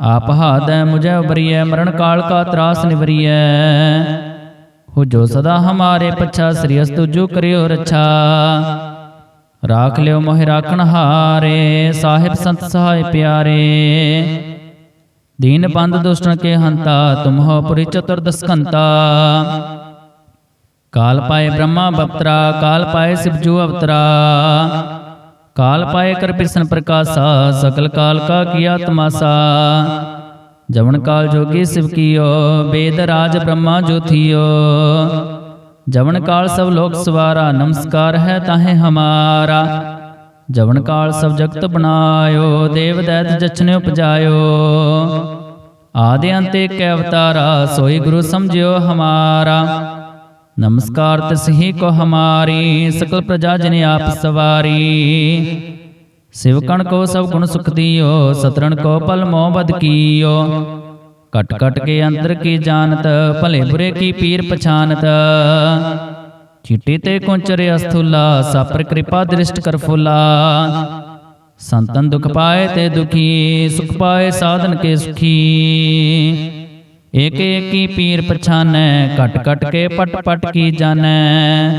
ਆਪ ਹਾਦੈ ਮੁਝੇ ਉਬਰੀਐ ਮਰਨ ਕਾਲ ਕਾ ਤਰਾਸ ਨਿਵਰੀਐ। ਹੋ ਜੋ ਸਦਾ ਹਮਾਰੇ ਪਛਾ, ਸ੍ਰੀ ਅਸਤੁ ਜੋ ਕਰਿਓ ਰੱਛਾ। ਰਾਖ ਲਿਓ ਮੋਹਿ ਰਾਖਣ ਹਾਰੇ, ਸਾਹਿਬ ਸੰਤ ਸਹਾਇ ਪਿਆਰੇ। ਦੀਨ ਬੰਦ ਦੁਸ਼ਟਨ ਕੇ ਹੰਤਾ ਤੁਮ ਹੋ ਪੁਰੀ ਚਤੁਰ ਦਸਕੰਤਾ। ਕਾਲ ਪਾਏ ਬ੍ਰਹਮਾ ਬਪਤਰਾ, ਕਾਲ ਪਾਏ ਸਿਵਜੂ ਅਵਤਰਾ। ਕਾਲ ਪਾਏ ਕਰ ਬਿਰਸਨ ਪ੍ਰਕਾਸ਼ਾ ਸਕਲ ਕਾਲ ਕਾ ਕੀਆ ਤਮਾਸਾ ਜਵਨ ਕਾਲ ਜੋਗੀ ਸਿਵ ਕੀਓ ਵੇਦ ਰਾਜ ਬ੍ਰਹਮਾ ਜੋਥੀਓ ਜਵਨ ਕਾਲ ਸਭ ਲੋਕ ਸਵਾਰਾ ਨਮਸਕਾਰ ਹੈ ਤਾਹੇ ਹਮਾਰਾ ਜਵਨ ਕਾਲ ਸਭ ਜਗਤ ਬਣਾਇਓ ਦੇਵ ਦੈਤ ਜਚਨੇ ਉਪਜਾਇਓ ਆਦਿ ਅੰਤ ਏਕ ਅਵਤਾਰਾ ਸੋਈ ਗੁਰੂ ਸਮਝਿਓ ਹਮਾਰਾ नमस्कार तस्ही को हमारी सकल प्रजा जन आप सवारी शिवकण को सब गुण सुख दियो सतरण को पल मोह बद कियो कट कट के अंतर की जानत भले बुरे की पीर पछानत चिट्टी ते कुंचरे अस्थुला सापर कृपा दृष्ट कर फुला संतन दुख पाए ते दुखी सुख पाए साधन के सुखी ਏਕ ਏਕੀ ਪੀਰ ਪਛਾਨੈ ਕਟ ਕਟ ਕੇ ਪਟ ਪਟ ਕੀ ਜਾਣੈ।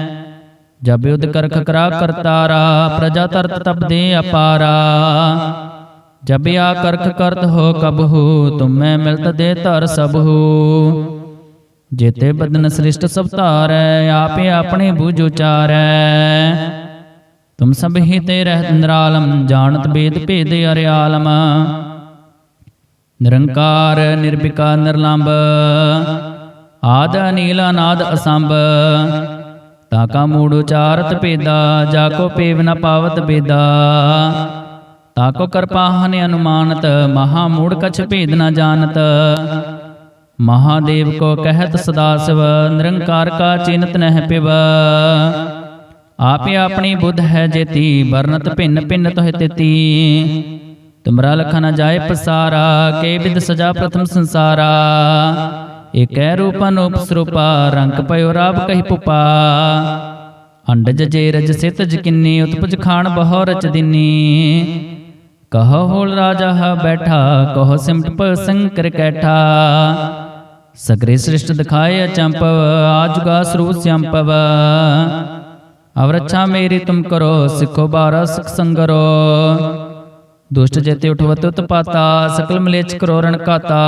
ਜਬ ਯੁਧ ਕਰਖ ਕਰਾ ਕਰਤਾਰਾ, ਪ੍ਰਜਾ ਤਰਤ ਤਪ ਦੇ ਅਪਾਰਾ। ਜਬ ਆ ਕਰਖ ਕਰਤ ਹੋ ਕਬਹੂ, ਤੁਮੈ ਮਿਲਤ ਦੇ ਧਰ ਸਭੂ। ਜੇਤੇ ਬਦਨ ਸ੍ਰਿਸ਼ਟ ਸਭ ਧਾਰੈ, ਆਪੇ ਆਪਣੇ ਬੂਝ ਉਚਾਰੈ। ਤੁਮ ਸਭ ਹੀ ਤੇ ਰਹਿਤ ਨਿਰਾਲਮ, ਜਾਣਤ ਬੇਦ ਭੇਦ ਅਰਿਆਲਮ। ਨਿਰੰਕਾਰ ਨਿਰਭਿਕਾ ਨਿਰਲੰਭ। ਆਦ ਅਨੀਲ, ਅਨਾਦ ਅਸੰਭ। ਤਾ ਕਾ ਮੂੜ ਉਚਾਰਤ ਪੇਦਾ ਜਾ ਕੋ ਪੇਵ ਨ ਪਾਵਤ ਬੇਦਾ ਤਾ ਕੋ ਕਰਪਾਹਨ ਅਨੁਮਾਨਤ, ਮਹਾ ਮੂੜ ਕਛ ਭੇਦ ਨ ਜਾਣਤ। ਮਹਾਦੇਵ ਕੋ ਕਹਿਤ ਸਦਾ ਸਿਵ, ਨਿਰੰਕਾਰ ਕਾ ਚਿੰਤ ਨਹਿ ਪਿਵ। ਆਪੇ ਆਪਣੀ ਬੁੱਧ ਹੈ ਜੇਤੀ ਵਰਨਤ ਭਿੰਨ ਭਿੰਨ ਤੋਹਿ ਤਿਤੀ। ਤੁਮਰਾ ਲਖਾ ਨ ਜਾਏ ਪਸਾਰਾ ਕੇ ਵਿਦ ਸਜਾ ਪ੍ਰਥਮ ਸੰਸਾਰਾ ਏਕੈ ਰੂਪ ਅਨੂਪ ਸਰੂਪਾ ਰੰਗ ਪਇਓ ਰਾਬ ਕਹੀ ਪੁਪਾ ਅੰਡਜ ਜੇ ਰਜ ਸਿਤ ਜਕਿੰਨੀ ਉਤਪਜ ਖਾਨ ਬਹੁ ਰਚ ਦਿਨੀ ਕਹੋ ਹੋਲ ਰਾਜਾ ਹ ਬੈਠਾ ਕਹੋ ਸਿਮਟ ਪ ਸੰਕਰ ਕੈਠਾ ਸਗਰੇ ਸ੍ਰਿਸ਼ਟ ਦਿਖਾਏ ਅਚੰਪਵ ਆਜੁਗਾ ਸਰੂਪ ਸੰਪਵ ਅਵਰਛਾ ਮੇਰੀ ਤੁਮ ਕਰੋ ਸਿੱਖੋ ਬਾਰਾ ਸਿਖ ਸੰਗਰੋ ਦੁਸ਼ਟ ਜੇਤੇ ਉਠਵਤ ਉਤਪਾਤਾ, ਸਕਲ ਮਲੇਚ ਕਰੋਰਣ ਕਾਤਾ।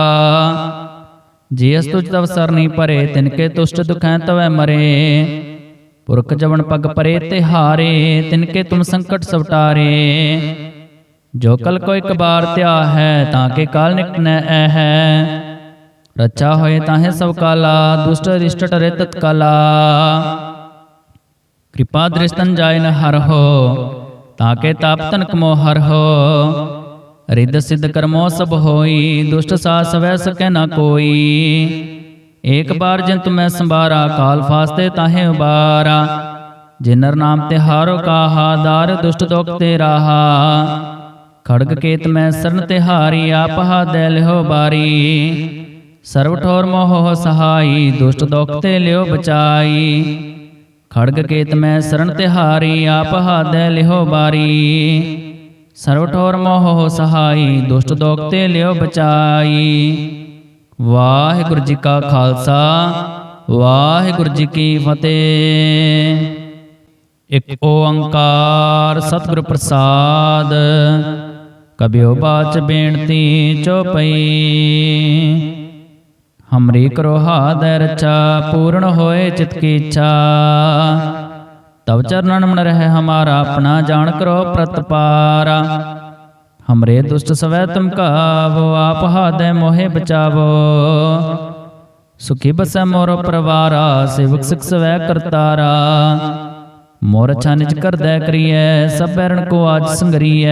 ਜੇ ਅਸ ਤੁਜ ਤਵ ਸਰ ਪਰੇ, ਤਿਨ ਕੇ ਤੁਸ਼ਟ ਦੁਖੈ ਤਵੈ ਮਰੇ। ਪੁਰਖ ਜਵਨ ਪਗ ਪਰੇ ਤੇ ਹਾਰੇ, ਤਿਨ ਕੇ ਤੁਮ ਸੰਕਟ ਸਵਟਾਰੇ। ਜੋ ਕਲ ਕੋ ਇਕ ਬਾਰ ਧਿਆ ਹੈ, ਤਾਂ ਕੇ ਕਾਲ ਨਿਕਟ ਨੈ ਐ ਹੈ। ਰੱਛਾ ਹੋਏ ਤਾਹੇ ਸਭ ਕਾਲਾ, ਦੁਸ਼ਟ ਰਿਸ਼ਟ ਟਰੇ ਤਤਕਾਲਾ। ਕਿਰਪਾ ਦ੍ਰਿਸ਼ਤਨ ਜਾਇ ਨ ਹਰ ਹੋ। ਤਾਕੇ ਤਾਪ ਤਨਕ ਮੋ ਹਰ ਹੋ। ਰਿੱਧ ਸਿੱਧ ਕਰਮੋ ਸਭ ਹੋਈ ਦੁਸ਼ਟ ਸਾਸ ਵੈ ਸਕੈ ਨਾ ਕੋਈ। ਏਕ ਬਾਰ ਜੰਤ ਮੈਂ ਸੰਭਾਰਾ ਕਾਲ ਫਾਸਤੇ ਤਾਹੇ ਉਬਾਰਾ। ਜਿਨਰ ਨਾਮ ਤੇ ਹਾਰੋ ਕਾਹਾ ਦਾਰ ਦੁਸ਼ਟ ਦੋਖ ਤੇ ਰਾਹਾ। ਖੜਗ ਕੇਤ ਮੈਂ ਸਰਨ ਤੇ ਹਾਰੀ ਆਪ ਹਾ ਦੇ ਲਿਓ ਬਾਰੀ। ਸਰਵ ਠੋਰ ਮੋਹ ਸਹਾਈ ਦੁਸ਼ਟ ਦੋਖ ਤੇ ਲਿਓ ਬਚਾਈ। ਖੜਗ ਕੇਤ ਮੈਂ ਸਰਣ ਤਿਹਾਰੀ ਆਪ ਹਾਦੈ ਲਿਹੋ ਬਾਰੀ। ਸਰਵ ਠੋਰ ਮੋਹ ਸਹਾਈ ਦੁਸ਼ਟ ਦੋਖ ਤੇ ਲਿਓ ਬਚਾਈ। ਵਾਹਿਗੁਰੂ ਜੀ ਕਾ ਖਾਲਸਾ ਵਾਹਿਗੁਰੂ ਜੀ ਕੀ ਫਤਿਹ। ਇਕ ਓੰਕਾਰ ਸਤਿਗੁਰ ਪ੍ਰਸਾਦ ਕਬਿਓ ਬਾਚ ਬੇਨਤੀ ਚੋਪਈ ਹਮਰੀ ਕਰੋ ਹਾਦੈ ਰਚਾ ਪੂਰਨ ਹੋਏ ਚਿਤ ਕੀ ਇੱਛਾ ਤਵ ਚਰਨਨ ਮਨ ਰਹਿ ਹਮਾਰਾ ਆਪਣਾ ਜਾਣ ਕਰੋ ਪ੍ਰਤਪਾਰਾ ਹਮਰੇ ਦੁਸ਼ਟ ਸਵੈ ਤੁਮ ਕਾਵੋ ਆਪ ਹਾਦੈ ਮੋਹਿ ਬਚਾਵੋ ਸੁਖੀ ਬਸੈ ਮੋਰ ਪਰਵਾਰਾ ਸੇਵਕ ਸਿਖ ਸਵੈ ਕਰਤਾਰਾ ਮੋਰ ਅੱਛਾ ਨਿਜ ਕਰਦੈ ਕਰੀਐ ਸਭ ਬੈਰਣ ਕੋ ਆਜ ਸੰਗਰੀਐ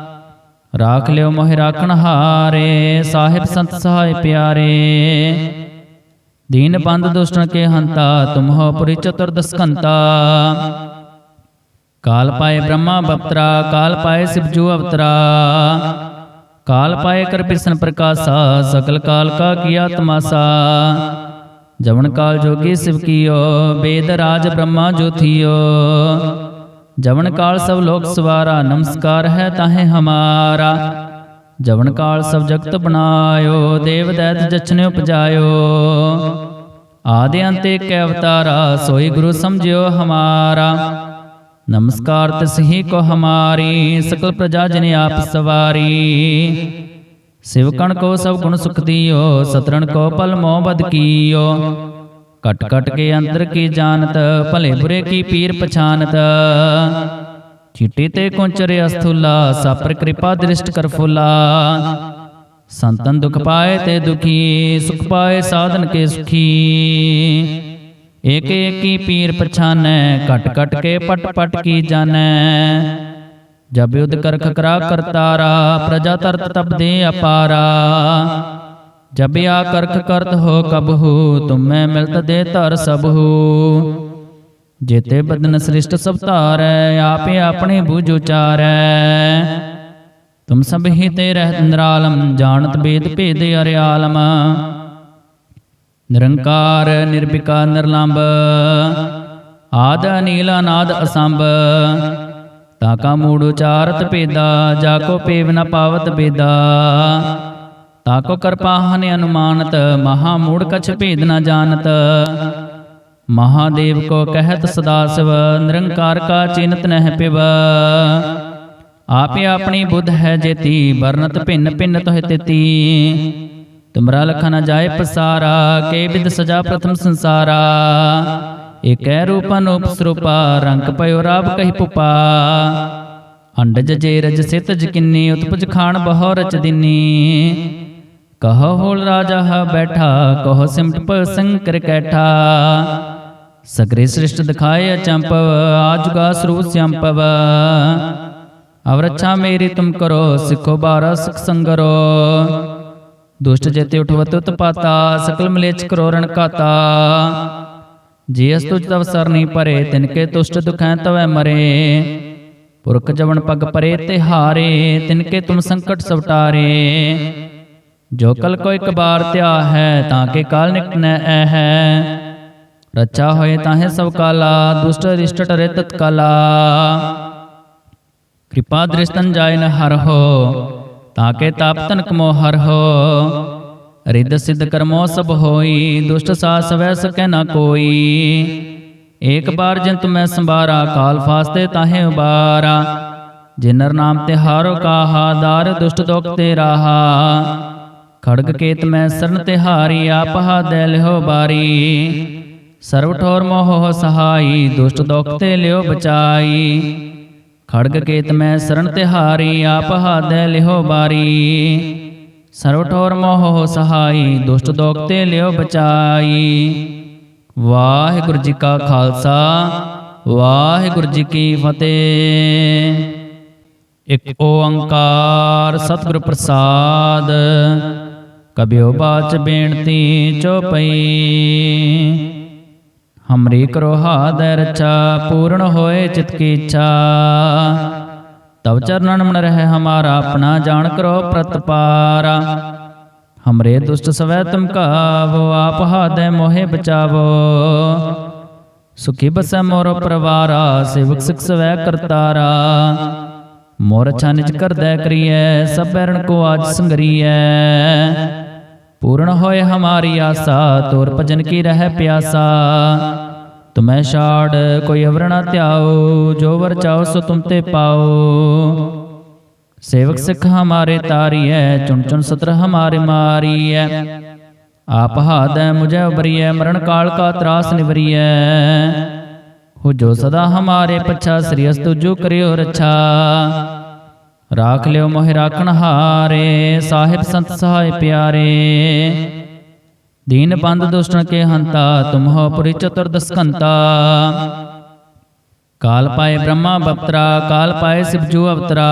ਰਾਖ ਲਿਓ ਮੋਹਿ ਰਾਖਣ ਹਾਰੇ ਸਾਹਿਬ ਸੰਤ ਸਹਾਇ ਪਿਆਰੇ ਦੀਨ ਬੰਦ ਦੁਸ਼ਟਨ ਕੇ ਹੰਤਾ ਤੁਮ ਹੋ ਪੁਰੀ ਚਤੁਰਦਸ ਕੰਤਾ ਕਾਲ ਪਾਏ ਬ੍ਰਹਮਾ ਬਪਤਰਾ ਕਾਲ ਪਾਏ ਸਿਵਜੂ ਅਵਤਰਾ ਕਾਲ ਪਾਏ ਕਰ ਬਿਰਸਨ ਪ੍ਰਕਾਸ਼ਾ ਸਕਲ ਕਾਲ ਕਾ ਕੀਆ ਤਮਾਸਾ ਜਵਨ ਕਾਲ ਜੋਗੀ ਸਿਵ ਕੀਓ ਬੇਦ ਰਾਜ ਬ੍ਰਹਮਾ ਜੋਥੀਓ ਜਵਨ ਕਾਲ ਸਭ ਲੋਕ ਸਵਾਰਾ ਨਮਸਕਾਰ ਹੈ ਤਾਹੇ ਹਮਾਰਾ। ਜਵਨ ਕਾਲ ਸਭ ਜਗਤ ਬਣਾਇਓ ਦੇਵ ਦੈਤ ਜਚਨੇ ਉਪਜਾਇਓ। ਆਦਿ ਅੰਤ ਏਕ ਅਵਤਾਰਾ ਸੋਈ ਗੁਰੂ ਸਮਝਿਓ ਹਮਾਰਾ। ਨਮਸਕਾਰ ਤਿਸਹੀ ਕੋ ਹਮਾਰੀ ਸਕਲ ਪ੍ਰਜਾ ਜਨ ਆਪ ਸਵਾਰੀ। ਸਿਵਕਣ ਕੋ ਸਭ ਗੁਣ ਸੁਖ ਦਿਓ ਸਤਰਣ ਕੋ ਪਲ ਮੋਹ ਬਦ ਕੀਓ। ਕਟ ਕਟ ਕੇ ਅੰਤਰ ਕੀ ਜਾਣਤ ਭਲੇ ਬੁਰੇ ਕੀ ਪੀਰ ਪਛਾਨਤ ਚਿੱਟੇ ਤੇ ਕੁੰਚਰੇ ਅਸਥੂਲਾ ਸਾਪਰ ਕਿਰਪਾ ਦ੍ਰਿਸ਼ਟ ਕਰ ਫੁਲਾ ਸੰਤਨ ਦੁਖ ਪਾਏ ਤੇ ਦੁਖੀ ਸੁਖ ਪਾਏ ਸਾਧਨ ਕੇ ਸੁਖੀ ਏਕ ਏਕੀ ਪੀਰ ਪਛਾਨੈ ਕਟ ਕਟ ਕੇ ਪਟ ਪਟ ਕੀ ਜਾਣੈ ਜਬ ਯੁਧ ਕਰ ਖਕਰਾ ਕਰਤਾਰਾ ਪ੍ਰਜਾ ਤਰਤ ਤਬ ਦੇ ਅਪਾਰਾ ਜਬ ਜਬਿਆ ਕਰਖ ਕਰਤ ਹੋ ਕਬਹੂ, ਤੁਮੈ ਮਿਲਤ ਦੇ ਧਰ ਸਭੂ ਜੇਤੇ ਬਦਨ ਸ੍ਰਿਸ਼ਟ ਸਭ ਧਾਰੈ, ਆਪੇ ਆਪਣੇ ਬੂਝ ਉਚਾਰੈ। ਤੁਮ ਸਭ ਹੀ ਤੇ ਰਹਿ ਨਿਰਾਲਮ, ਜਾਣਤ ਬੇਦ ਭੇਦ ਅਰਿਆਲਮ। ਨਿਰੰਕਾਰ, ਨਿਰਭਿਕਾ ਨਿਰਲੰਭ ਆਦ ਅਨੀਲ, ਅਨਾਦ ਅਸੰਭ। ਤਾ ਕਾ ਮੂੜ ਉਚਾਰਤ ਭੇਦਾ, ਜਾ ਕੋ ਪੇਵ ਨ ਪਾਵਤ ਬੇਦਾ ਤਾਕੋ ਕੋ ਅਨੁਮਾਨਤ, ਮਹਾ ਮੂੜ ਕਛ ਭੇਦ ਨਾ ਜਾਣਤ। ਮਹਾਦੇਵ ਕੋ ਕਹਿਤ ਸਦਾ ਸਿਵ, ਨਿਰੰਕਾਰ ਕਾ ਚਿੰਤ ਨਹਿ ਪਿਵ। ਆਪੇ ਆਪਣੀ ਬੁੱਧ ਹੈ ਜੇਤੀ, ਵਰਨਤ ਭਿੰਨ ਭਿੰਨ ਤੋਹਿ ਤਿਤੀ। ਤੁਮਰਾ ਲਖਾ ਨ ਜਾਏ ਪਸਾਰਾ, ਕੇ ਬਿਦ ਸਜਾ ਪ੍ਰਥਮ ਸੰਸਾਰਾ। ਏਕੈ ਰੂਪ ਅਨੂਪ ਸਰੂਪਾ, ਰੰਗ ਪਇਓ ਰਾਬ ਕਹੀ ਪੁਪਾ। ਅੰਡਜ ਜੇ ਰਜ ਸਿਤ ਜਕਿਨੀ ਉਤਪਜ ਖਾਨ ਬਹੁ ਰਚ ਦਿਨੀ। ਕਹੋ ਹੋਲ ਰਾਜਾ ਹ ਬੈਠਾ ਕਹੋ ਸਿਮਟ ਪ ਸੰਕਰ ਕੈਠਾ ਸਗਰੇ ਸ੍ਰਿਸ਼ਟ ਦਿਖਾਏ ਅਚੰਪਵ ਆਜੁਗਾ ਸਰੂਪ ਸਿਅੰਪਵ ਅਵਰਛਾ ਮੇਰੀ ਤੁਮ ਕਰੋ ਸਿੱਖੋ ਬਾਰਾ ਸਿਖ ਸੰਗਰੋ ਦੁਸ਼ਟ ਜੇਤੇ ਉਠਵਤ ਉਤਪਾਤਾ ਸਕਲ ਮਲੇਚ ਕਰੋ ਰਣ ਕਾਤਾ ਜੀ ਅਸ ਤੁਜ ਤਵ ਸਰਨੀ ਪਰੇ ਤਿਨ ਕੇ ਤੁਸ਼ਟ ਦੁਖੈ ਤਵੈ ਮਰੇ ਪੁਰਖ ਜਵਨ ਪਗ ਪਰੇ ਤੇ ਹਾਰੇ ਤਿਨ ਕੇ ਤੁਮ ਸੰਕਟ ਸਵਟਾਰੇ ਜੋ ਕਲ ਕੋ ਇੱਕ ਬਾਰ ਧਿਆ ਹੈ ਤਾਂ ਕੇ ਕਾਲ ਨਿਕਟ ਨੈ ਐ ਹੈ। ਰੱਛਾ ਹੋਏ ਤਾਹੇ ਸਭ ਕਾਲਾ ਦੁਸ਼ਟ ਰਿਸ਼ਟ ਟਰੇ ਤਤਕਾਲਾ ਕਿਰਪਾ ਦ੍ਰਿਸ਼ਟਨ ਜਾਇ ਨ ਹਰ ਹੋ ਤਾਂ ਕੇ ਤਾਪ ਤਨਕ ਮੋ ਹਰ ਹੋ। ਰਿੱਧ ਸਿੱਧ ਕਰਮੋ ਸਭ ਹੋਈ ਦੁਸ਼ਟ ਸਾਸ ਵੈ ਸਕੈ ਨ ਕੋਈ। ਏਕ ਬਾਰ ਜੰਤ ਮੈਂ ਸੰਭਾਰਾ ਕਾਲ ਫਾਸਤੇ ਤਾਹੇ ਉਬਾਰਾ। ਜਿਨਰ ਨਾਮ ਤੇ ਹਾਰੋ ਕਾਹਾ ਦਾਰ ਦੁਸ਼ਟ ਦੋਖ ਤੇ ਰਾਹਾ ਖੜਗ ਕੇਤ ਮੈਂ ਸਰਨ ਤੇ ਹਾਰੀ ਆਪ ਹਾਦੈ ਲਿਓ ਬਾਰੀ। ਸਰਵ ਠੋਰ ਮੋਹ ਸਹਾਈ ਦੁਸ਼ਟ ਦੋਖ ਤੇ ਲਿਓ ਬਚਾਈ। ਖੜਗ ਕੇਤ ਮੈਂ ਸਰਨ ਤੇ ਹਾਰੀ ਆਪ ਹਾਦੈ ਲਿਓ ਬਾਰੀ। ਸਰਵ ਠੋਰ ਮੋਹ ਸਹਾਈ ਦੁਸ਼ਟ ਦੋਖ ਤੇ ਲਿਓ ਬਚਾਈ। ਵਾਹਿਗੁਰੂ ਜੀ ਕਾ ਖਾਲਸਾ ਵਾਹਿਗੁਰੂ ਜੀ ਕੀ ਫਤਿਹ। ਇਕ ਓੰਕਾਰ ਸਤਿਗੁਰ ਪ੍ਰਸਾਦ ਕਬਿਓ ਬਾਚ ਬੇਨਤੀ ਚੋਪਈ ਹਮਰੀ ਕਰੋ ਹਾਦੈ ਰਚਾ ਪੂਰਨ ਹੋਏ ਚਿਤ ਕੀ ਇੱਛਾ। ਤਵ ਚਰਨਨ ਮਨ ਰਹਿ ਹਮਾਰਾ, ਆਪਣਾ ਜਾਣ ਕਰੋ ਪ੍ਰਤਪਾਰਾ। ਹਮਰੇ ਦੁਸ਼ਟ ਸਵੈ ਤੁਮ ਕਾਵੋ, ਆਪ ਹਾਦੈ ਮੋਹਿ ਬਚਾਵੋ। ਸੁਖੀ ਬਸੈ ਮੋਰ ਪਰਵਾਰਾ, ਸੇਵਕ ਸਿਖ ਸਵੈ ਕਰਤਾਰਾ। ਮੋਰ ਅੱਛਾ ਨਿਜ ਕਰਦੈ ਕਰੀਐ, ਸਭ ਬੈਰਣ ਕੋ ਆਜ ਸੰਗਰੀਐ। पूर्ण होय हमारी आशा तोर भजन की रह प्यासा तुम्हें छाड़ कोई अवर ना त्याओ जो वर चाओ सो तुम ते पाओ सेवक सिख हमारे तारी है चुन चुन सत्र हमारे मारी है आप हाद मुझे उबरिय मरण काल का त्रास निवरिय हो जो सदा हमारे पच्छा श्री अस्तु जो करियो रच्छा रक्षा राख लियो मोहि राखण हारे साहिब संत सहाय प्यारे दीन बंद दुष्टन के हंता तुम हो पुरी चतुर्दस्कंता ਕਾਲ ਪਾਏ ਬ੍ਰਹਮਾ ਬਪਤਰਾ ਕਾਲ ਪਾਏ ਸਿਵਜੂ ਅਵਤਰਾ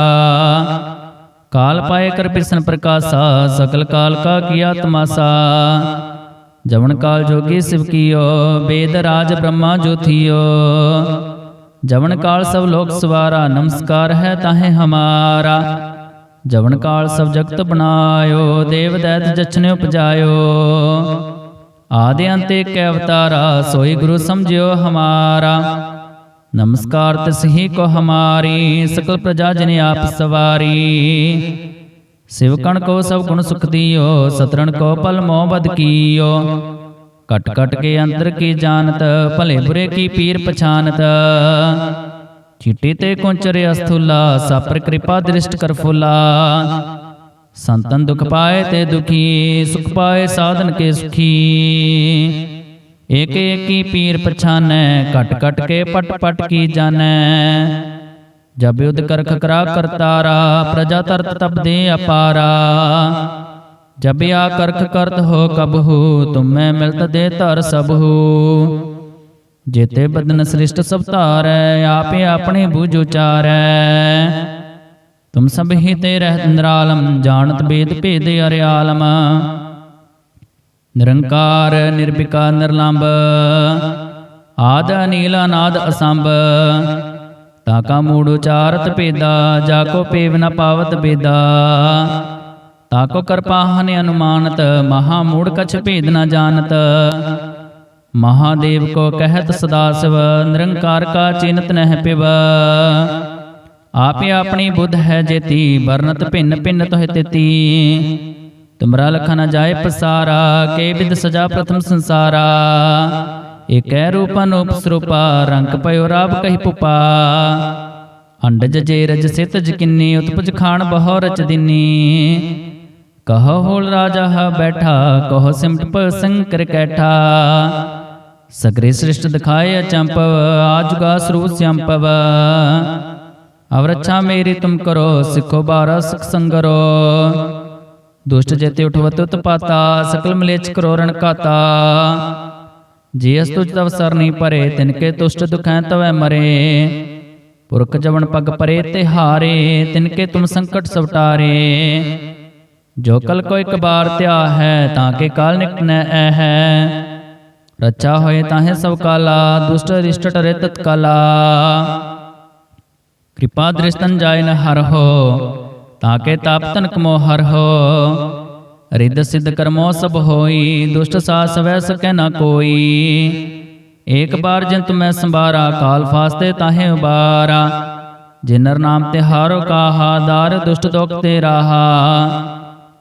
ਕਾਲ ਪਾਏ ਕਰ ਬਿਸ਼ਨ ਪ੍ਰਕਾਸ਼ਾ ਸਕਲ ਕਾਲ ਕਾ ਕੀਆ ਤਮਾਸਾ ਜਵਨ ਕਾਲ ਜੋਗੀ ਸਿਵ ਕੀਓ ਵੇਦ ਰਾਜ ਬ੍ਰਹਮਾ ਜੋਥੀਓ ਜਵਨ ਕਾਲ ਸਭ ਲੋਕ ਸਵਾਰਾ ਨਮਸਕਾਰ ਹੈ ਤਾਹੇ ਹਮਾਰਾ। ਜਵਨ ਕਾਲ ਸਭ ਜਗਤ ਬਨਾਇਓ ਦੇਵ ਦੈਤ ਜਚਨ ਉਪਜਾਇਓ। ਆਦਿ ਅੰਤੇ ਕੈ ਅਵਤਾਰਾ ਸੋਈ ਗੁਰੂ ਸਮਝਿਓ ਹਮਾਰਾ। ਨਮਸਕਾਰ ਤਸਹੀ ਕੋ ਹਮਾਰੀ ਸਕਲ ਪ੍ਰਜਾ ਜਨ ਆਪ ਸਵਾਰੀ। ਸਿਵਕਣ ਕੋ ਸਭ ਗੁਣ ਸੁਖ ਦਿਓ ਸਤਰਣ ਕੋ ਪਲ ਮੋਹ ਬਦ ਕੀਓ। कट कट के अंदर की जानत, भले बुरे की पीर पछानत। चिट्टी ते कुंचरे अस्थुला, सापर कृपा दृष्ट कर फुला। संतन दुख पाए ते दुखी, सुख पाए साधन के सुखी। एक एक की पीर पछाने, कट कट के पट पट की जाने। जब युद्ध कर खकरा कर तारा, प्रजा तरत तब दे अपारा। ਜਬ ਆ ਕਰਖ ਕਰਤ ਹੋ ਕਬਹੂ ਤੁਮੈ ਮਿਲਤ ਦੇ ਧਰ ਸਭੂ ਜੇਤੇ ਬਦਨ ਸ੍ਰਿਸ਼ਟ ਸਭ ਧਾਰੈ, ਆਪੇ ਆਪਣੇ ਬੂਝ ਉਚਾਰੈ। ਤੁਮ ਸਭ ਹੀ ਤੇ ਰਹਿਤ ਨਿਰਾਲਮ, ਜਾਣਤ ਬੇਦ ਭੇਦ ਅਰਿਆਲਮ। ਨਿਰੰਕਾਰ, ਨਿਰਭਿਕਾ ਨਿਰਲੰਭ ਆਦ ਅਨੀਲ, ਅਨਾਦ ਅਸੰਭ। ਤਾ ਕਾ ਮੂੜ ਉਚਾਰਤ ਭੇਦਾ, ਜਾ ਕੋ ਪੇਵ ਨ ਪਾਵਤ ਬੇਦਾ ਤਾਕੋ ਕਰਪਾ ਹਨਿ ਅਨੁਮਾਨਤ, ਮਹਾ ਮੂੜ ਕਛ ਭੇਦ ਨਾ ਜਾਣਤ। ਮਹਾਦੇਵ ਕੋ ਕਹਿਤ ਸਦਾ ਸਿਵ, ਨਿਰੰਕਾਰ ਕਾ ਚਿੰਤ ਨਹਿ ਪਿਵ। ਆਪੇ ਆਪਣੀ ਬੁੱਧ ਹੈ ਜੇਤੀ ਵਰਨਤ ਭਿੰਨ ਭਿੰਨ ਤੋਹਿ ਤੇਤੀ। ਤੁਮਰਾ ਲਖ ਨ ਜਾਏ ਪਸਾਰਾ, ਕੇ ਵਿਦ ਸਜਾ ਪ੍ਰਥਮ ਸੰਸਾਰਾ। ਏਕੈ ਰੂਪ ਅਨੂਪ ਰੰਗ ਪਇਓ ਰਾਬ ਕਹੀ ਪੁਪਾ। ਅੰਡਜ ਜੇ ਰਜ ਸਿਤ ਜਕਿੰਨੀ ਉਤਪਜ ਖਾਣ ਬਹੁ ਰਚ ਦਿਨੀ। ਕਹੋ ਹੋਲ ਰਾਜਾ ਹ ਬੈਠਾ ਕਹੋ ਸਿਮਟ ਪ ਸੰਕਰ ਕੈਠਾ ਸਗਰੇ ਸ੍ਰਿਸ਼ਟ ਦਿਖਾਏ ਅਚੰਪਵ ਆਜੁਗਾ ਸਰੂਪ ਸਿਅੰਪਵ ਅਵਰਛਾ ਮੇਰੀ ਤੁਮ ਕਰੋ ਸਿੱਖੋ ਬਾਰਾ ਸਿਖ ਸੰਗਰੋ ਦੁਸ਼ਟ ਜੇਤੇ ਉਠਵਤ ਉਤਪਾਤਾ ਸਕਲ ਮਲੇਚ ਕਰੋਰਣ ਕਾਤਾ ਜੀ ਅਸ ਤੁਜ ਤਵ ਸਰ ਨਹੀਂ ਪਰੇ ਤਿਨ ਕੇ ਤੁਸ਼ਟ ਦੁਖੈ ਤਵੈ ਮਰੇ ਪੁਰਖ ਜਵਨ ਪਗ ਪਰੇ ਤੇ ਹਾਰੇ ਤਿਨ ਕੇ ਤੁਮ ਸੰਕਟ ਸਵਟਾਰੇ ਜੋ ਕਲ ਕੋ ਇੱਕ ਬਾਰ ਧਿਆ ਹੈ, ਤਾਂ ਕੇ ਕਾਲ ਨਿਕਟਨੈ ਐ ਹੈ। ਰਚਾ ਹੋਏ ਤਾਹੇ ਸਭ ਕਾਲਾ, ਦੁਸ਼ਟ ਰਿਸ਼ਟ ਟਰੇ ਤਤਕਾਲਾ। ਕਿਰਪਾ ਦ੍ਰਿਸ਼ਤਨ ਜਾਇ ਨ ਹਰ ਹੋ ਤਾਕੇ ਤਾਪ ਤਨਕ ਮੋ ਹਰ ਹੋ। ਰਿੱਧ ਸਿੱਧ ਕਰਮੋ ਸਭ ਹੋਈ, ਦੁਸ਼ਟ ਸਾਸ ਵੈ ਸਕੈ ਨਾ ਕੋਈ। ਏਕ ਬਾਰ ਜਨ ਤੁਮੈ ਸੰਭਾਰਾ, ਕਾਲ ਫਾਸਤੇ ਤਾਹੇ ਉਬਾਰਾ। ਜਿਨਰ ਨਾਮ ਤੇ ਹਾਰੋ ਕਾਹਾ, ਦਾਰ ਦੁਸ਼ਟ ਦੋਖ ਤੇ ਰਾਹਾ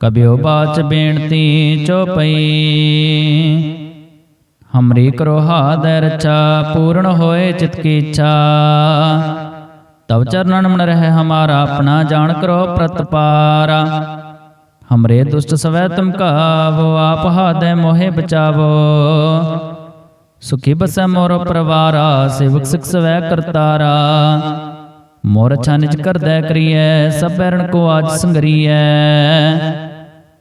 ਕਬਿਓ ਬਾਚ ਬੇਨਤੀ ਚੋਪਈ ਹਮਰੀ ਕਰੋ ਹਾਦੈ ਰਚਾ ਪੂਰਨ ਹੋਏ ਚਿਤ ਕੀ ਇੱਛਾ। ਤਵ ਚਰਨਨ ਮਨ ਰਹਿ ਹਮਾਰਾ, ਆਪਣਾ ਜਾਣ ਕਰੋ ਪ੍ਰਤਪਾਰਾ। ਹਮਰੇ ਦੁਸ਼ਟ ਸਵੈ ਤੁਮ ਕਾਵੋ, ਆਪ ਹਾਦੈ ਮੋਹਿ ਬਚਾਵੋ। ਸੁਖੀ ਬਸੈ ਮੋਰ ਪਰਵਾਰਾ, ਸੇਵਕ ਸਿਖ ਸਵੈ ਕਰਤਾਰਾ। ਮੋਰ ਅੱਛਾ ਨਿਜ ਕਰਦੈ ਕਰੀਐ, ਸਭ ਬੈਰਣ ਕੋ ਆਜ ਸੰਗਰੀਐ।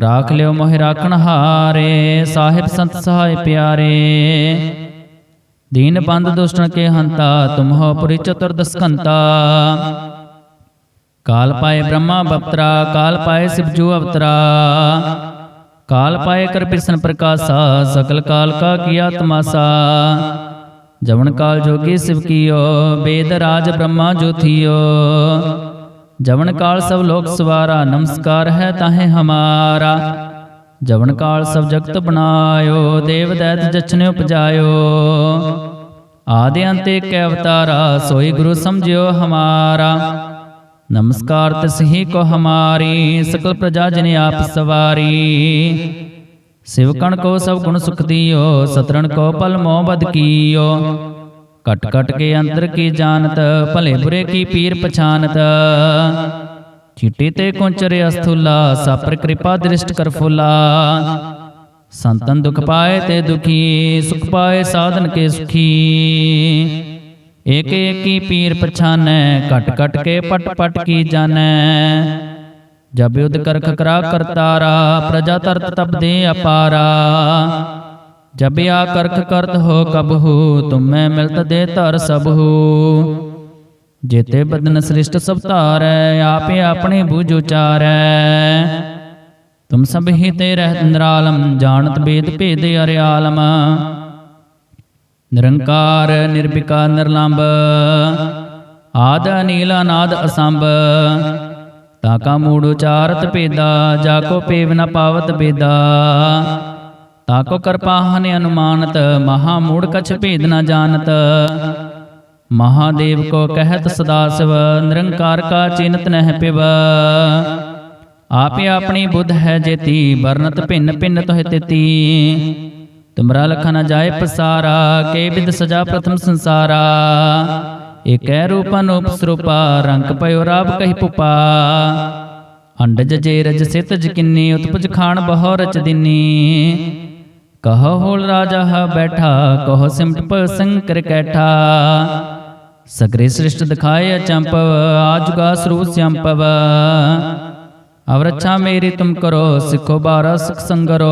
ਰਾਖ ਲਿਓ ਮੋਹਿ ਰਾਖਣ ਹਾਰੇ ਸਾਹਿਬ ਸੰਤ ਸਹਾਇ ਪਿਆਰੇ ਦੀਨ ਬੰਦ ਦੁਸ਼ਟਨ ਕੇ ਹੰਤਾ ਤੁਮ ਹੋ ਪੁਰੀ ਚਤੁਰ ਦਸਕੰਤਾ ਕਾਲ ਪਾਏ ਬ੍ਰਹਮਾ ਬਪਤਰਾ ਕਾਲ ਪਾਏ ਸਿਵਜੂ ਅਵਤਰਾ ਕਾਲ ਪਾਏ ਕਰ ਕ੍ਰਿਸ਼ਨ ਪ੍ਰਕਾਸ਼ਾ ਸਕਲ ਕਾਲ ਕਾ ਕੀਆ ਤਮਾਸਾ ਜਵਨ ਕਾਲ ਜੋਗੀ ਸਿਵ ਕੀਓ ਬੇਦ ਰਾਜ ਬ੍ਰਹਮਾ ਜੋਥੀਓ ਜਵਨ ਕਾਲ ਸਭ ਲੋਕ ਸਵਾਰਾ ਨਮਸਕਾਰ ਹੈ ਤਾਹੇ ਹਮਾਰਾ। ਜਵਨ ਕਾਲ ਸਭ ਜਗਤ ਬਨਾਇਓ ਦੇਵ ਦੈਤ ਜਚਨ ਉਪਜਾਇਓ। ਆਦਿ ਅੰਤੇ ਕੈ ਅਵਤਾਰਾ ਸੋਈ ਗੁਰੂ ਸਮਝਿਓ ਹਮਾਰਾ। ਨਮਸਕਾਰ ਤਸਹੀ ਕੋ ਹਮਾਰੀ ਸਕਲ ਪ੍ਰਜਾ ਜਿਨ ਆਪ ਸਵਾਰੀ। ਸਿਵਕਣ ਕੋ ਸਭ ਗੁਣ ਸੁਖ ਦਿਓ ਸਤਰਣ ਕੋ ਪਲ ਮੋਹ ਬਦ ਕੀਓ। कट कट के अंतर की जानत, भले बुरे की पीर पछानत। चिट्टी ते कुंचरे अस्थुला, सापर कृपा दृष्ट कर फुला। संतन दुख पाए ते दुखी, सुख पाए साधन के सुखी। एक एक की पीर पछाने कट कट के पट पट की जाने जब युद्ध कर खकरा करतारा, प्रजा तरत तब दे अपारा। ਜਬਿਆ ਕਰਖ ਕਰਤ ਹੋ ਕਬਹੂ ਤੁਮੈ ਮਿਲਤ ਦੇ ਧਰ ਸਭੂ ਜੇਤੇ ਬਦਨ ਸ੍ਰਿਸ਼ਟ ਸਭ ਧਾਰੈ, ਆਪੇ ਆਪਣੇ ਬੂਝ ਉਚਾਰੈ। ਤੁਮ ਸਭ ਹੀ ਤੇ ਰਹਿਤ ਨਿਰਾਲਮ, ਜਾਣਤ ਬੇਦ ਭੇਦ ਅਰਿਆਲਮ। ਨਿਰੰਕਾਰ ਨਿਰਭਿਕਾ ਨਿਰਲੰਭ ਆਦ ਅਨੀਲ, ਅਨਾਦ ਅਸੰਭ। ਤਾਕਾ ਮੂੜ ਉਚਾਰਤ ਭੇਦਾ, ਜਾ ਕੋ ਪੇਵ ਨ ਪਾਵਤ ਬੇਦਾ ਤਾਕੋ ਕਰਪਾਹਨ ਅਨੁਮਾਨਤ, ਮਹਾ ਮੂੜ ਕਛ ਭੇਦ ਨਾ ਜਾਣਤ। ਮਹਾਦੇਵ ਕੋ ਕਹਿਤ ਸਦਾ ਸਿਵ, ਨਿਰੰਕਾਰ ਕਾ ਚਿੰਤ ਨਹਿ ਪਿਵ। ਆਪੇ ਆਪਣੀ ਬੁੱਧ ਹੈ ਜੇਤੀ ਵਰਨਤ ਭਿੰਨ ਭਿੰਨ ਤੋਹਿ ਤੇਤੀ। ਤੁਮਰਾ ਲਖਾ ਨ ਜਾਏ ਪਸਾਰਾ, ਕੇ ਬਿਦ ਸਜਾ ਪ੍ਰਥਮ ਸੰਸਾਰਾ। ਏਕੈ ਰੂਪ ਅਨੂਪ ਸਰੂਪਾ, ਰੰਗ ਪਇਓ ਰਾਬ ਕਹੀ ਪੁਪਾ। ਅੰਡਜ ਜੇ ਰਜ ਸਿਤ ਜਕਿੰਨੀ ਉਤਪਜ ਖਾਨ ਬਹੁ ਰਚ ਦਿਨੀ। ਕਹੋ ਹੋਲ ਰਾਜਾ ਹ ਬੈਠਾ ਕਹੋ ਸਿਮਟ ਪ ਸੰਕਰ ਕੈਠਾ ਸਗਰੇ ਸ੍ਰਿਸ਼ਟ ਦਿਖਾਏ ਅਚੰਪਵ ਆਜੁਗਾ ਸਰੂਪ ਸਿਅੰਪਵ ਅਵਰਛਾ ਮੇਰੀ ਤੁਮ ਕਰੋ ਸਿੱਖੋ ਬਾਰਾ ਸਿਖ ਸੰਗਰੋ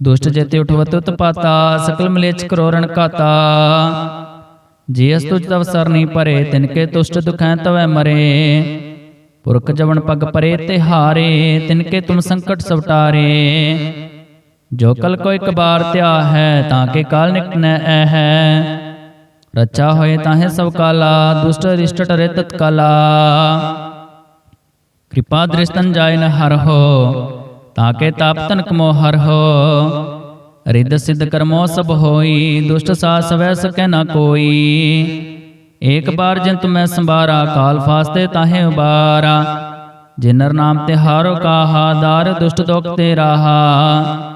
ਦੁਸ਼ਟ ਜੇਤੇ ਉਠਵਤ ਉਤਪਾਤਾ ਸਕਲ ਮਲੇਚ ਕਰੋਰਣ ਕਾਤਾ ਜੇ ਅਸ ਤੁਜ ਤਵ ਸਰਨੀ ਪਰੇ ਤਿਨ ਕੇ ਤੁਸ਼ਟ ਦੁਖੈ ਤਵੈ ਮਰੇ ਪੁਰਖ ਜਵਨ ਪਗ ਪਰੇ ਤੇ ਹਾਰੇ ਤਿਨ ਕੇ ਤੁਮ ਸੰਕਟ ਸਵਟਾਰੇ ਜੋ ਕਲ ਕੋ ਇੱਕ ਬਾਰ ਧਿਆ ਹੈ, ਤਾਂ ਕੇ ਕਾਲ ਨਿਕਟ ਐ ਹੈ। ਰੱਛਾ ਹੋਏ ਤਾਹੇ ਸਭ ਕਾਲਾ, ਦੁਸ਼ਟ ਰਿਸ਼ਟ ਟਰੇ ਤਤਕਾਲਾ ਕਿਰਪਾ ਦ੍ਰਿਸ਼ਟਨ ਜਾਇ ਹਰ ਹੋ ਤਾਕੇ ਤਾਪ ਤਨਕ ਮੋ ਹਰ ਹੋ। ਰਿੱਧ ਸਿੱਧ ਕਰਮੋ ਸਭ ਹੋਈ, ਦੁਸ਼ਟ ਸਾਸ ਵੈ ਸਕੈ ਨਾ ਕੋਈ। ਏਕ ਬਾਰ ਜਿਨ ਤੁਮੈ ਸੰਭਾਰਾ, ਕਾਲ ਫਾਸਤੇ ਤਾਹੇ ਉਬਾਰਾ। ਜਿਨਰ ਨਾਮ ਤੇ ਹਾਰੋ ਕਾਹਾ, ਦਾਰ ਦੁਸ਼ਟ ਦੁਖ ਤੇ ਰਾਹਾ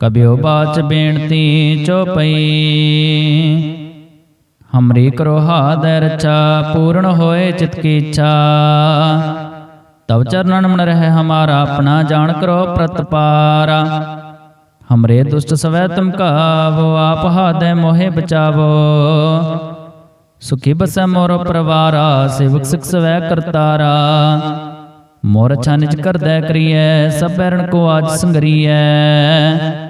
ਕਬਿਓ ਬਾਚ ਬੇਨਤੀ ਚੋਪਈ ਹਮਰੀ ਕਰੋ ਹਾਦੈ ਰਚਾ ਪੂਰਨ ਹੋਏ ਚਿਤ ਕੀ ਇੱਛਾ। ਤਵ ਚਰਨਨ ਮਨ ਰਹਿ ਹਮਾਰਾ, ਆਪਣਾ ਜਾਣ ਕਰੋ ਪ੍ਰਤਪਾਰਾ। ਹਮਰੇ ਦੁਸ਼ਟ ਸਵੈ ਤੁਮ ਕਾਵੋ, ਆਪ ਹਾਦੈ ਮੋਹਿ ਬਚਾਵੋ। ਸੁਖੀ ਬਸੈ ਮੋਰ ਪਰਵਾਰਾ, ਸੇਵਕ ਸਿਖ ਸਵੈ ਕਰਤਾਰਾ। ਮੋਰ ਅੱਛਾ ਨਿਜ ਕਰਦੈ ਕਰੀਐ, ਸਭ ਬੈਰਣ ਕੋ ਆਜ ਸੰਗਰੀਐ।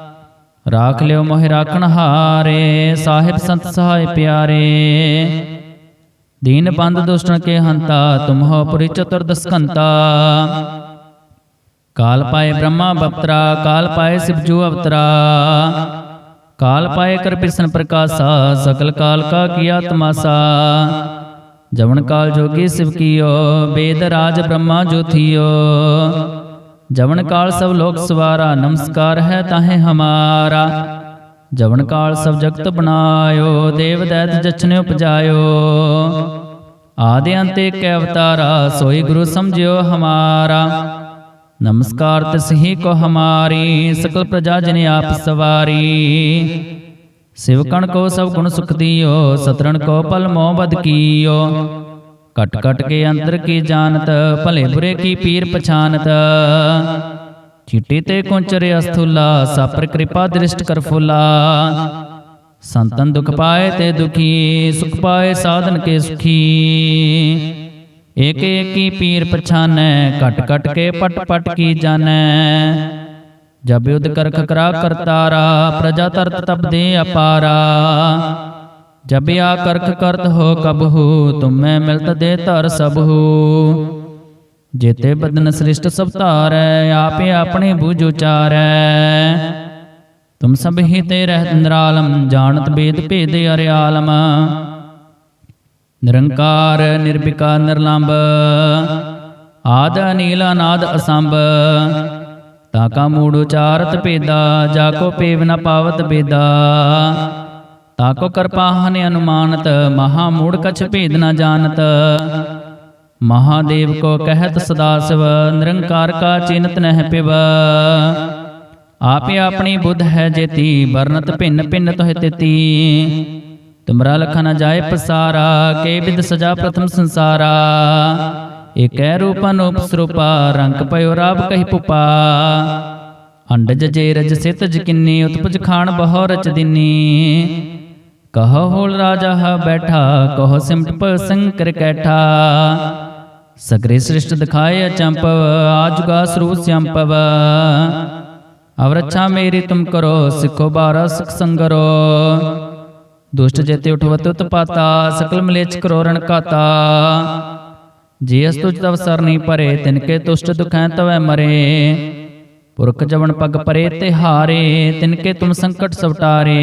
ਰਾਖ ਲਿਓ ਮੋਹਿ ਰਾਖਣ ਹਾਰੇ ਸਾਹਿਬ ਸੰਤ ਸਹਾਇ ਪਿਆਰੇ ਦੀਨ ਬੰਦ ਦੁਸ਼ਟਨ ਕੇ ਹੰਤਾ ਤੁਮ ਹੋ ਪੁਰੀ ਚਤੁਰਦਸਕੰਤਾ ਕਾਲ ਪਾਏ ਬ੍ਰਹਮਾ ਬਪਤਰਾ ਕਾਲ ਪਾਏ ਸਿਵਜੂ ਅਵਤਰਾ ਕਾਲ ਪਾਏ ਕਰ ਬਿਰਸਨ ਪ੍ਰਕਾਸ਼ਾ ਸਕਲ ਕਾਲ ਕਾ ਕੀਆ ਤਮਾਸਾ ਜਵਨ ਕਾਲ ਜੋਗੀ ਸਿਵ ਕੀਓ ਵੇਦ ਰਾਜ ਬ੍ਰਹਮਾ ਜੋਥੀਓ ਜਵਨ ਕਾਲ ਸਭ ਲੋਕ ਸਵਾਰਾ ਨਮਸਕਾਰ ਹੈ ਤਾਹੇ ਹਮਾਰਾ। ਜਵਨ ਕਾਲ ਸਭ ਜਗਤ ਬਣਾਇਓ ਦੇਵ ਦੈਤ ਜਚਨੇ ਉਪਜਾਇਓ। ਆਦਿ ਅੰਤ ਏਕ ਅਵਤਾਰਾ ਸੋਈ ਗੁਰੂ ਸਮਝਿਓ ਹਮਾਰਾ। ਨਮਸਕਾਰ ਤਿਸ ਹੀ ਕੋ ਹਮਾਰੀ ਸਕਲ ਪ੍ਰਜਾ ਜਨ ਆਪ ਸਵਾਰੀ। ਸਿਵਕਣ ਕੋ ਸਭ ਗੁਣ ਸੁਖ ਦਿਓ ਸਤਰਣ ਕੋ ਪਲ ਮੋਹ ਬਦ ਕੀਓ। ਕਟ ਕਟ ਕੇ ਅੰਤਰ ਕੀ ਜਾਣਤ ਭਲੇ ਬੁਰੇ ਕੀ ਪੀਰ ਪਛਾਨਤ ਚਿੱਟੀ ਤੇ ਕੁੰਚਰੇ ਅਸਥੁਲਾ ਸਾਪਰ ਕਿਰਪਾ ਦ੍ਰਿਸ਼ਟ ਕਰ ਫੁਲਾ ਸੰਤਨ ਦੁਖ ਪਾਏ ਤੇ ਦੁਖੀ ਸੁਖ ਪਾਏ ਸਾਧਨ ਕੇ ਸੁਖੀ ਏਕ ਏਕੀ ਪੀਰ ਪਛਾਨੈ ਕਟ ਕਟ ਕੇ ਪਟ ਪਟ ਕੀ ਜਾਣੈ ਜਬ ਯੁਧ ਕਰ ਖਕਰਾ ਕਰਤਾਰਾ ਪ੍ਰਜਾ ਤਰਤ ਤਪ ਦੇ ਅਪਾਰਾ ਜਬ ਜਬਿਆ ਕਰਖ ਕਰਤ ਹੋ ਕਬਹੂ, ਤੁਮੈ ਮਿਲਤ ਦੇ ਧਰ ਸਭੂ। ਜੇਤੇ ਬਦਨ ਸ੍ਰਿਸ਼ਟ ਸਭ ਧਾਰੈ, ਆਪੇ ਆਪਣੇ ਬੂਝ ਉਚਾਰੈ। ਤੁਮ ਸਭ ਹੀ ਤੇ ਰਹਿਤ ਨਿਰਾਲਮ, ਜਾਣਤ ਬੇਦ ਭੇਦ ਅਰਿਆਲਮ ਨਿਰੰਕਾਰ, ਨਿਰਭਿਕਾਰ ਨਿਰਲੰਭ ਆਦ ਅਨੀਲ, ਅਨਾਦ ਅਸੰਭ। ਤਾ ਕਾ ਮੂੜ ਉਚਾਰਤ ਭੇਦਾ, ਜਾ ਕੋ ਪੇਵ ਨ ਪਾਵਤ ਬੇਦਾ। ਤਾਕੋ ਕਰਪਾਹਨ ਅਨੁਮਾਨਤ, ਮਹਾ ਮੂੜ ਕਛ ਭੇਦ ਨਾ ਜਾਣਤ। ਮਹਾਦੇਵ ਕੋ ਕਹਿਤ ਸਦਾ ਸਿਵ, ਨਿਰੰਕਾਰ ਕਾ ਚਿੰਤ ਨਹਿ ਪਿਵ। ਆਪੇ ਆਪਣੀ ਬੁੱਧ ਹੈ ਜੇਤੀ, ਵਰਨਤ ਭਿੰਨ ਭਿੰਨ ਤੋਹਿ ਤਿਤੀ। ਤੁਮਰਾ ਲਖਾ ਨਾ ਜਾਏ ਪਸਾਰਾ, ਕੇ ਵਿਦ ਸਜਾ ਪ੍ਰਥਮ ਸੰਸਾਰਾ। ਏਕੈ ਰੂਪ ਅਨੂਪ ਸਰੂਪਾ, ਰੰਗ ਪਇਓ ਰਾਬ ਕਹੀ ਪੁਪਾ। ਅੰਡਜ ਜੇ ਰਜ ਸਿਤ ਜਕਿੰਨੀ ਉਤਪਜ ਖਾਣ ਬਹੋ ਰਚ ਦਿਨੀ। ਕਹੋ ਹੋਲ ਰਾਜਾ ਹ ਬੈਠਾ ਕਹੋ ਸਿਮਟ ਪ ਸੰਕਰ ਕੈਠਾ ਸਗਰੇ ਸ੍ਰਿਸ਼ਟ ਦਿਖਾਏ ਅਚੰਪਵ ਆਜੁਗਾ ਸਰੂਪ ਸਿਆੰਪਵ ਅਵਰਛਾ ਮੇਰੀ ਤੁਮ ਕਰੋ ਸਿੱਖੋ ਬਾਰਾ ਸਿਖ ਸੰਗਰੋ ਦੁਸ਼ਟ ਜੇਤੇ ਉਠਵਤ ਉਤਪਾਤਾ ਸਕਲ ਮਲੇਚ ਕਰੋ ਰਣ ਕਾਤਾ ਜੇ ਅਸ ਤੁਜ ਤਵ ਸਰ ਨਹੀਂ ਪਰੇ ਤਿਨ ਕੇ ਤੁਸ਼ਟ ਦੁਖੈ ਤਵੈ ਮਰੇ ਪੁਰਖ ਜਵਨ ਪਗ ਪਰੇ ਤੇ ਹਾਰੇ ਤਿਨ ਕੇ ਤੁਮ ਸੰਕਟ ਸਵਟਾਰੇ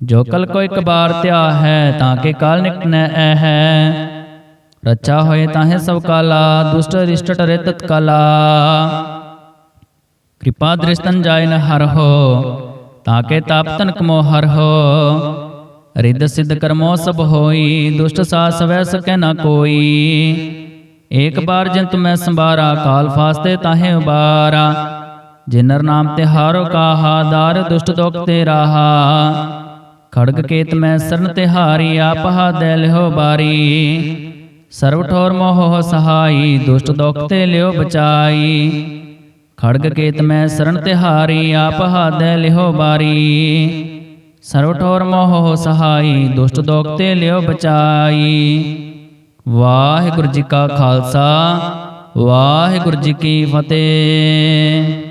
ਜੋ ਕਲ ਕੋ ਇੱਕ ਬਾਰ ਧਿਆ ਹੈ, ਤਾਂ ਕੇ ਕਾਲ ਨਿਕਟ ਐ ਹੈ ਰੱਛਾ ਹੋਏ ਤਾਹੇ ਸਭ ਕਾਲਾ, ਦੁਸ਼ਟ ਰਿਸ਼ਟ ਟਰੇ ਤਤਕਾਲਾ ਕਿਰਪਾ ਦ੍ਰਿਸ਼ਤਨ ਜਾਇ ਨ ਹਰ ਹੋ, ਤਾਂ ਕੇ ਤਾਪ ਤਨਕ ਮੋ ਹਰ ਹੋ। ਰਿੱਧ ਸਿੱਧ ਕਰਮੋ ਸਭ ਹੋਈ, ਦੁਸ਼ਟ ਸਾਸ ਵੈ ਸਕੈ ਨ ਕੋਈ। ਏਕ ਬਾਰ ਜਿੰਤ ਮੈਂ ਸੰਭਾਰਾ, ਕਾਲ ਫਾਸਤੇ ਤਾਹੇ ਉਬਾਰਾ। ਜਿਨਰ ਨਾਮ ਤੇ ਹਾਰੋ ਕਾਹਾ, ਦਾਰ ਦੁਸ਼ਟ ਦੋਖ ਤੇ ਰਾਹਾ ਖੜਗ ਕੇਤ ਮੈਂ ਸਰਨ ਤੇ ਹਾਰੀ ਆਪਹਾ ਦੇ ਲਿਓ ਬਾਰੀ। ਸਰਵ ਠੋਰ ਮੋਹ ਸਹਾਈ, ਦੁਸ਼ਟ ਦੋਖ ਤੇ ਲਿਓ ਬਚਾਈ। ਖੜਗ ਕੇਤ ਮੈਂ ਸਰਨ ਤੇ ਹਾਰੀ ਆਪਹਾ ਦੇ ਲਿਓ ਬਾਰੀ। ਸਰਵ ਠੋਰ ਮੋਹ ਸਹਾਈ, ਦੁਸ਼ਟ ਦੋਖ ਤੇ ਲਿਓ ਬਚਾਈ। ਵਾਹਿਗੁਰੂ ਜੀ ਕਾ ਖਾਲਸਾ, ਵਾਹਿਗੁਰੂ ਜੀ ਕੀ ਫਤਿਹ।